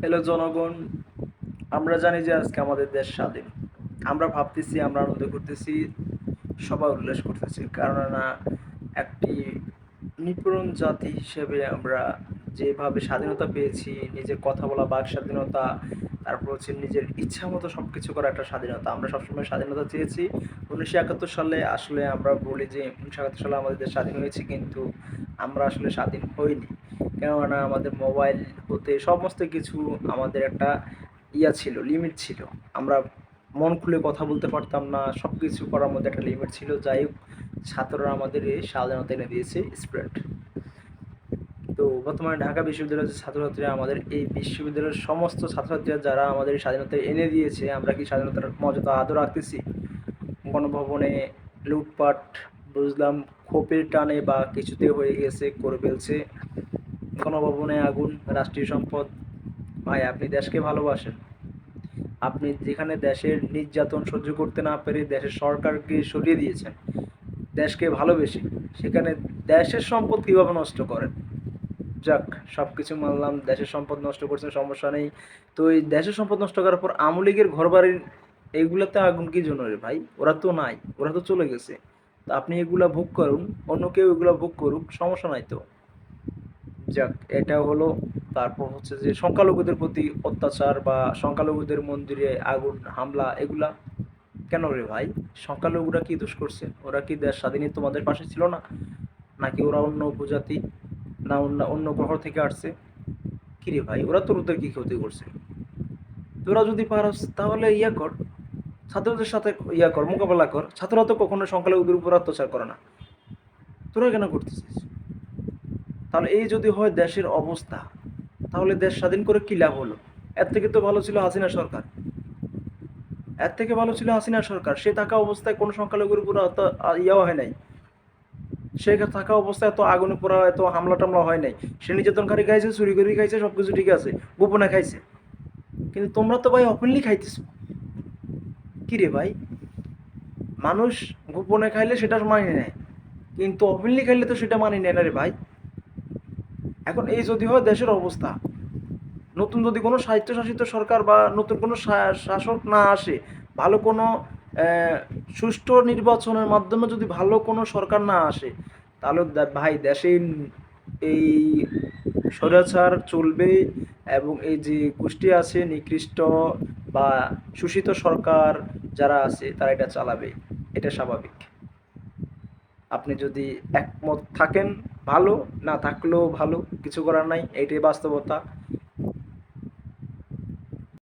Hello জনগণ, আমরা জানি যে আজকে আমাদের দেশ স্বাধীন। আমরা ভাবতেছি, আমরা আনন্দ করতেছি, সবাই উল্লাস করতেছি, কেননা একটি নিপুণ জাতি হিসেবে আমরা যেভাবে স্বাধীনতা পেয়েছি, নিজের কথা বলা, বাক স্বাধীনতা, তারপর হচ্ছে নিজের ইচ্ছা মতো সব কিছু করা একটা স্বাধীনতা। আমরা সবসময় স্বাধীনতা চেয়েছি। উনিশশো একাত্তর সালে আসলে আমরা বলি যে উনিশশো একাত্তর সালে আমাদের দেশ স্বাধীন হয়েছে কিন্তু আমরা আসলে স্বাধীন হইনি। কেননা আমাদের মোবাইল হতে সমস্ত কিছু আমাদের একটা ইয়া ছিল, লিমিট ছিল। আমরা মন খুলে কথা বলতে পারতাম না সব কিছু করার মধ্যে একটা লিমিট ছিল। যাই হোক ছাত্ররা আমাদের এই স্বাধীনতা এনে দিয়েছে স্প্রেড তো বর্তমানে ঢাকা বিশ্ববিদ্যালয়ের ছাত্রছাত্রীরা, আমাদের এই বিশ্ববিদ্যালয়ের সমস্ত ছাত্রছাত্রীরা যারা আমাদের স্বাধীনতা এনে দিয়েছে, আমরা কি স্বাধীনতার মর্যাদা আদর রাখতেছি? গণভবনে লুটপাট, বুঝলাম খোপের টানে বা কিছুতে হয়ে গেছে, করে ফেলছে। গণভবনে আগুন, রাষ্ট্রীয় সম্পদ। ভাই, আপনি দেশকে ভালোবাসেন। আপনি যেখানে দেশের নির্যাতন সহ্য করতে না পেরে দেশের সরকারকে সরিয়ে দিয়েছেন। দেশকে ভালোবেসে। সেখানে দেশের সম্পদ কীভাবে নষ্ট করেন? যাক সব কিছু মানলাম, দেশের সম্পদ নষ্ট করছেন, সমস্যা নেই। তো এই দেশের সম্পদ নষ্ট করার পর আওয়ামী লীগের ঘর বাড়ির এইগুলাতে আগুন কি জন্য রে ভাই? ওরা তো নাই, ওরা তো চলে গেছে। তো আপনি এগুলা ভোগ করুন, অন্য কেউ এগুলা ভোগ করুক, সমস্যা নাই তো। যাক, এটা হলো, তারপর হচ্ছে যে সংখ্যালঘুদের প্রতি অত্যাচার বা সংখ্যালঘুদের মন্দিরে আগুন, হামলা, এগুলা কেন রে ভাই? সংখ্যালঘুরা কি দোষ করছে? ওরা কি দেশ স্বাধীনই তোমাদের পাশে ছিল না? নাকি ওরা অন্য উপজাতি না অন্য অন্য গ্রহ থেকে আসছে? কি রে ভাই, ওরা তোর ওদের কি ক্ষতি করছে? তোরা যদি পারস তাহলে ইয়া কর। ছাত্রদের সাথে ইয়া কর, মোকাবেলা কর। ছাত্ররা তো কখনো সংখ্যালঘুদের উপর অত্যাচার করে না। তোরা কেন করতেছিস? তাহলে এই যদি হয় দেশের অবস্থা, তাহলে দেশ স্বাধীন করে কি লাভ হলো? এর থেকে তো ভালো ছিল হাসিনা সরকার। এর থেকে ভালো ছিল হাসিনা সরকার। সে থাকা অবস্থায় কোনো সংখ্যালঘুর উপর অত ইয়া হয় নাই। সে থাকা অবস্থায় এত আগুনে পোড়া, এত হামলা টামলা হয় নাই। সে নির্যাতনকারী খাইছে, চুরি করি খাইছে সব কিছু ঠিক আছে, গোপনে খাইছে। কিন্তু তোমরা তো ভাই ওপেনলি খাইতেছো। কি রে ভাই? মানুষ গোপনে খাইলে সেটা মানি নেয়। কিন্তু ওপেনলি খাইলে তো সেটা মানি নেয় না রে ভাই। এখন এই যদি হয় দেশের অবস্থা। নতুন যদি কোনো স্বায়ত্তশাসিত সরকার বা নতুন কোনো শাসক না আসে, ভালো কোনো সুষ্ঠু নির্বাচনের মাধ্যমে যদি ভালো কোনো সরকার না আসে, তাহলে ভাই দেশে এই স্বৈরাচার চলবে এবং এই যে গোষ্ঠী আছে নিকৃষ্ট বা শোষিত সরকার যারা আছে, তারা এটা চালাবে। এটা স্বাভাবিক। আপনি যদি একমত থাকেন ভালো, না থাকলেও ভালো, কিছু করার নাই, এইটাই বাস্তবতা।